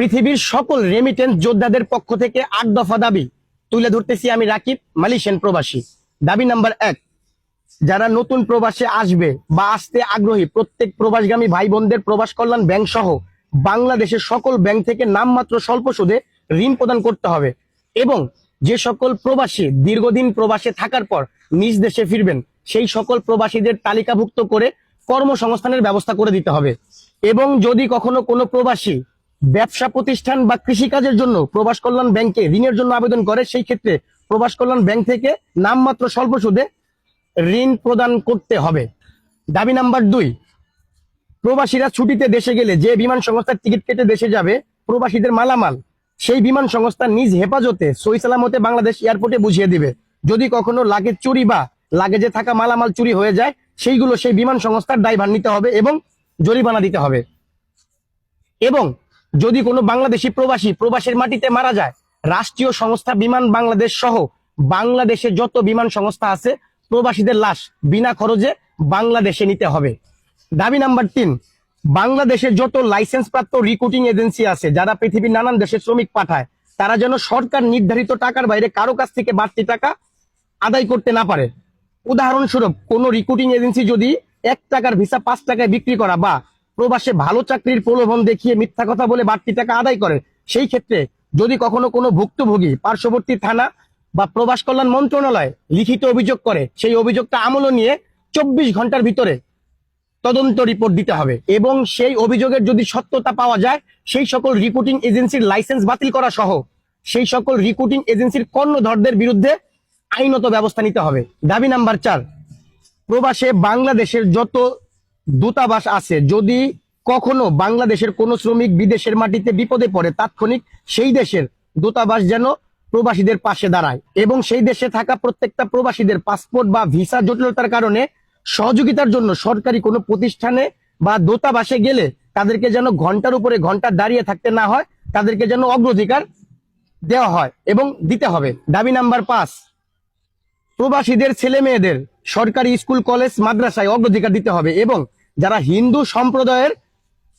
পৃথিবীর সকল রেমিটেন্স যোদ্ধাদের পক্ষ থেকে আট দফা দাবি। তুলে ধরতেছি আমি রাকিব, মালয়েশিয়ান প্রবাসী। দাবি নাম্বার এক, যারা নতুন প্রবাসে আসবে বা আসতে আগ্রহী, প্রত্যেক প্রবাসগামী ভাই বোনদের প্রবাস কল্যাণ ব্যাংক সহ বাংলাদেশের সকল ব্যাংক থেকে নামমাত্র স্বল্প সুদে ঋণ প্রদান করতে হবে এবং যে সকল প্রবাসী দীর্ঘদিন প্রবাসে থাকার পর নিজ দেশে ফিরবেন, সেই সকল প্রবাসীদের তালিকাভুক্ত করে কর্মসংস্থানের ব্যবস্থা করে দিতে হবে। এবং যদি কখনো কোনো প্রবাসী ব্যবসা প্রতিষ্ঠান বা কৃষিকাজের জন্য প্রবাস কল্যাণ ব্যাংকে ঋণের জন্য আবেদন করে, সেই ক্ষেত্রে প্রবাস কল্যাণ ব্যাংক থেকে নামমাত্র স্বল্প সুদে ঋণ প্রদান করতে হবে। দাবি নাম্বার দুই, প্রবাসীরা ছুটিতে দেশে গেলে যে বিমান সংস্থার টিকিট কেটে দেশে যাবে, প্রবাসীদের মালামাল, সেই বিমান সংস্থা নিজ হেফাজতে সই সালামতে বাংলাদেশ এয়ারপোর্টে বুঝিয়ে দিবে। যদি কখনো লাগেজ চুরি বা লাগেজে থাকা মালামাল চুরি হয়ে যায়, সেইগুলো সেই বিমান সংস্থার দায়ভার নিতে হবে এবং জরিমানা দিতে হবে। এবং যদি কোনো বাংলাদেশি প্রবাসী প্রবাসের মাটিতে মারা যায়, রাষ্ট্রীয় সংস্থা বিমান বাংলাদেশ সহ বাংলাদেশে যত বিমান সংস্থা আছে, প্রবাসীদের লাশ বিনা খরচে বাংলাদেশে নিতে হবে। দাবি নাম্বার তিন বাংলাদেশের যত লাইসেন্স প্রাপ্ত রিক্রুটিং এজেন্সি আছে, যারা পৃথিবীর নানান দেশে শ্রমিক পাঠায়, তারা যেন সরকার নির্ধারিত টাকার বাইরে কারও কাছ থেকে বাড়তি টাকা আদায় করতে না পারে। উদাহরণস্বরূপ, কোন রিক্রুটিং এজেন্সি যদি এক টাকার ভিসা পাঁচ টাকায় বিক্রি করা বা প্রবাসে ভালো চাকরির প্রলোভন দেখিয়ে মিথ্যা কথা বলে বাড়তি টাকা আদায় করে সেই ক্ষেত্রে যদি কখনো কোনো ভুক্তভোগী পার্শ্ববর্তী থানা বা প্রবাস কল্যাণ মন্ত্রণালয় লিখিত অভিযোগ করে, সেই অভিযোগটা আমল নিয়ে চব্বিশ ঘণ্টার ভিতরে তদন্ত রিপোর্ট দিতে হবে এবং সেই অভিযোগের যদি সত্যতা পাওয়া যায়, সেই সকল রিক্রুটিং এজেন্সির লাইসেন্স বাতিল করা সহ, সেই সকল রিক্রুটিং এজেন্সির কর্ণধরদের বিরুদ্ধে আইনত ব্যবস্থা নিতে হবে। দাবি নাম্বার চার, প্রবাসে বাংলাদেশের যত দূতাবাস আছে। যদি কখনো বাংলাদেশের কোনো শ্রমিক বিদেশের মাটিতে বিপদে পড়ে, তাৎক্ষণিক সেই দেশের দূতাবাস যেন প্রবাসীদের পাশে দাঁড়ায় এবং সেই দেশে থাকা প্রত্যেকটা প্রবাসীদের পাসপোর্ট বা ভিসা জটিলতার কারণে সহযোগিতার জন্য সরকারি কোনো প্রতিষ্ঠানে বা দূতাবাসে গেলে তাদেরকে যেন ঘণ্টার উপরে ঘণ্টা দাঁড়িয়ে থাকতে না হয়, তাদেরকে যেন অগ্রাধিকার দেওয়া হয় এবং দিতে হবে। দাবি নাম্বার পাঁচ, প্রবাসীদের ছেলে মেয়েদের সরকারি স্কুল, কলেজ, মাদ্রাসায় অগ্রাধিকার দিতে হবে এবং যারা হিন্দু সম্প্রদায়ের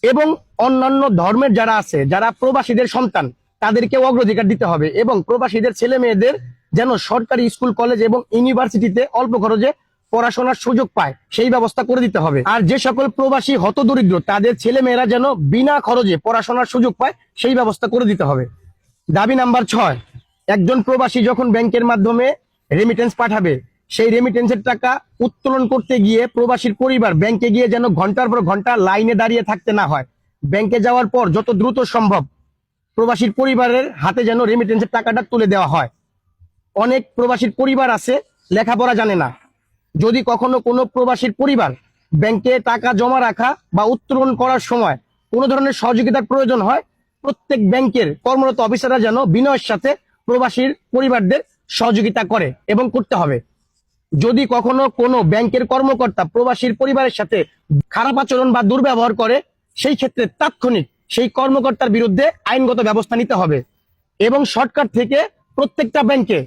এবং অন্যান্য ধর্মের যারা আছে, যারা প্রবাসীদের সন্তান তাদেরকে অগ্রাধিকার দিতে হবে এবং প্রবাসীদের ছেলে মেয়েদের যেন সরকারি স্কুল, কলেজ এবং ইউনিভার্সিটিতে অল্প খরচে পড়াশোনার সুযোগ পায়, সেই ব্যবস্থা করে দিতে হবে। আর যে সকল প্রবাসী হতদরিদ্র, তাদের ছেলে মেয়েরা যেন বিনা খরচে পড়াশোনার সুযোগ পায়, সেই ব্যবস্থা করে দিতে হবে। দাবি নাম্বার ছয়, একজন প্রবাসী যখন ব্যাংকের মাধ্যমে রেমিটেন্স পাঠাবে সেই রেমিটেন্সের টাকা উত্তোলন করতে গিয়ে প্রবাসীর পরিবার ব্যাংকে গিয়ে যেন ঘণ্টার পর ঘণ্টা লাইনে দাঁড়িয়ে থাকতে না হয়। ব্যাংকে যাওয়ার পর যত দ্রুত সম্ভব প্রবাসীর পরিবারের হাতে যেন রেমিটেন্সের টাকাটা তুলে দেওয়া হয়। অনেক প্রবাসীর পরিবার আছে, লেখাপড়া জানে না। যদি কখনো কোনো প্রবাসীর পরিবার ব্যাংকে টাকা জমা রাখা বা উত্তোলন করার সময় কোনো ধরনের সহযোগিতার প্রয়োজন হয়, প্রত্যেক ব্যাংকের কর্মরত অফিসাররা যেন বিনয়ের সাথে প্রবাসীর পরিবারদের সহযোগিতা করে এবং করতে হবে। যদি কখনো কোনো ব্যাংকের কর্মকর্তা প্রবাসীর পরিবারের সাথে খারাপ আচরণ বা দুর্ব্যবহার করে, সেই ক্ষেত্রে তাৎক্ষণিক সেই কর্মকর্তার বিরুদ্ধে আইনগত ব্যবস্থা নিতে হবে এবং সরকার থেকে প্রত্যেকটা ব্যাংকে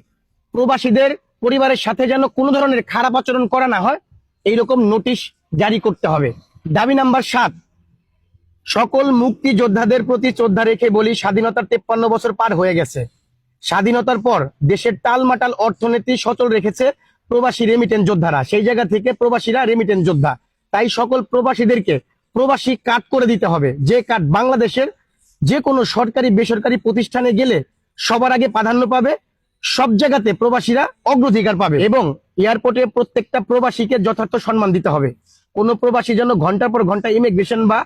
প্রবাসীদের পরিবারের সাথে যেন কোনো ধরনের খারাপ আচরণ করা না হয়, এইরকম নোটিশ জারি করতে হবে। দাবি নাম্বার সাত, সকল মুক্তিযোদ্ধাদের প্রতি শ্রদ্ধা রেখে বলি স্বাধীনতার তেপ্পান্ন বছর পার হয়ে গেছে। স্বাধীনতার পর দেশের টালমাটাল অর্থনীতি সচল রেখেছে প্রবাসী রেমিটেন্স যোদ্ধারা। সেই জায়গা থেকে প্রবাসীরা রেমিটেন্স যোদ্ধা। তাই সকল প্রবাসীদেরকে প্রবাসী কার্ড করে দিতে হবে। যে কার্ড বাংলাদেশের যে কোনো সরকারি, বেসরকারি প্রতিষ্ঠানে গেলে সবার আগে প্রাধান্য পাবে। সব জায়গাতে প্রবাসীরা অগ্রাধিকার পাবে এবং এয়ারপোর্টে প্রত্যেকটা প্রবাসীকে যথার্থ সম্মান দিতে হবে। কোনো প্রবাসী যেন ঘণ্টার পর ঘণ্টা ইমিগ্রেশন বা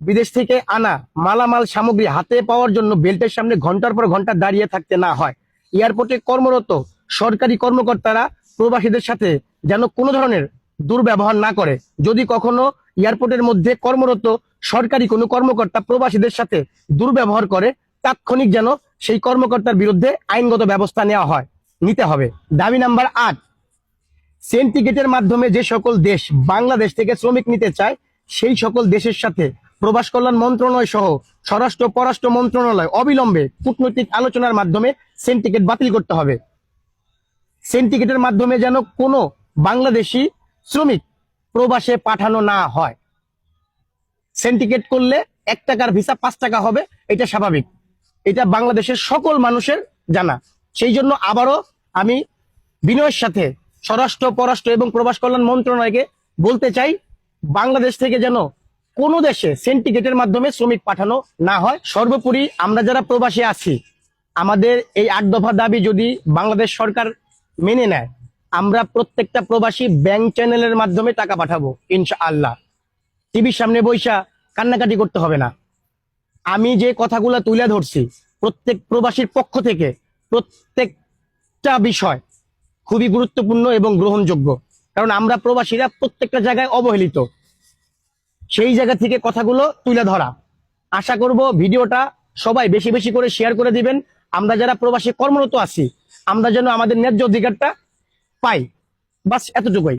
বিদেশ থেকে আনা মালামাল সামগ্রী হাতে পাওয়ার জন্য বেল্টের সামনে ঘণ্টার পর ঘণ্টা দাঁড়িয়ে থাকতে না হয়। এয়ারপোর্টে কর্মরত সরকারি কর্মকর্তারা প্রবাসীদের সাথে যেন কোনো ধরনের দুর্ব্যবহার না করে। যদি কখনো এয়ারপোর্টের মধ্যে কর্মরত সরকারি কোনো কর্মকর্তা প্রবাসীদের সাথে দুর্ব্যবহার করে, তাৎক্ষণিক যেন সেই কর্মকর্তার বিরুদ্ধে আইনগত ব্যবস্থা নেওয়া হয়, নিতে হবে। দাবি নাম্বার আট সেন্টিকেটের মাধ্যমে যে সকল দেশ বাংলাদেশ থেকে শ্রমিক নিতে চায়, সেই সকল দেশের সাথে প্রবাস কল্যাণ মন্ত্রণালয় সহ স্বরাষ্ট্র পররাষ্ট্র মন্ত্রণালয় অবিলম্বে কূটনৈতিক আলোচনার মাধ্যমে সেন্টিকেট বাতিল করতে হবে। সেন্টিকেটের মাধ্যমে যেন কোনো বাংলাদেশি শ্রমিক প্রবাসে পাঠানো না হয়। সেন্টিকেট করলে এক টাকার ভিসা পাঁচ টাকা হবে, এটা স্বাভাবিক। এটা বাংলাদেশের সকল মানুষের জানা। সেই জন্য আবারও আমি বিনয়ের সাথে স্বরাষ্ট্র, পররাষ্ট্র এবং প্রবাস কল্যাণ মন্ত্রণালয়কে বলতে চাই, বাংলাদেশ থেকে যেন কোনো দেশে সেন্টিকেটের মাধ্যমে শ্রমিক পাঠানো না হয়। সর্বোপরি আমরা যারা প্রবাসে আছি, আমাদের এই আট দফা দাবি যদি বাংলাদেশ সরকার মেনে নেয়। আমরা প্রত্যেকটা প্রবাসী ব্যাংক চ্যানেলের মাধ্যমে টাকা পাঠাবো, ইনশাআল্লাহ। টিভির সামনে বৈশা কান্নাকাটি করতে হবে না। আমি যে কথাগুলো তুলে ধরছি, প্রত্যেক প্রবাসীর পক্ষ থেকে প্রত্যেকটা বিষয় খুবই গুরুত্বপূর্ণ এবং গ্রহণযোগ্য। কারণ আমরা প্রবাসীরা প্রত্যেকটা জায়গায় অবহেলিত। সেই জায়গা থেকে কথাগুলো তুলে ধরা। আশা করব ভিডিওটা সবাই বেশি বেশি করে শেয়ার করে দিবেন। আমরা যারা প্রবাসী কর্মরত আছি আমরা যেন আমাদের ন্যায্য অধিকারটা পাই। বাস এতটুকুই।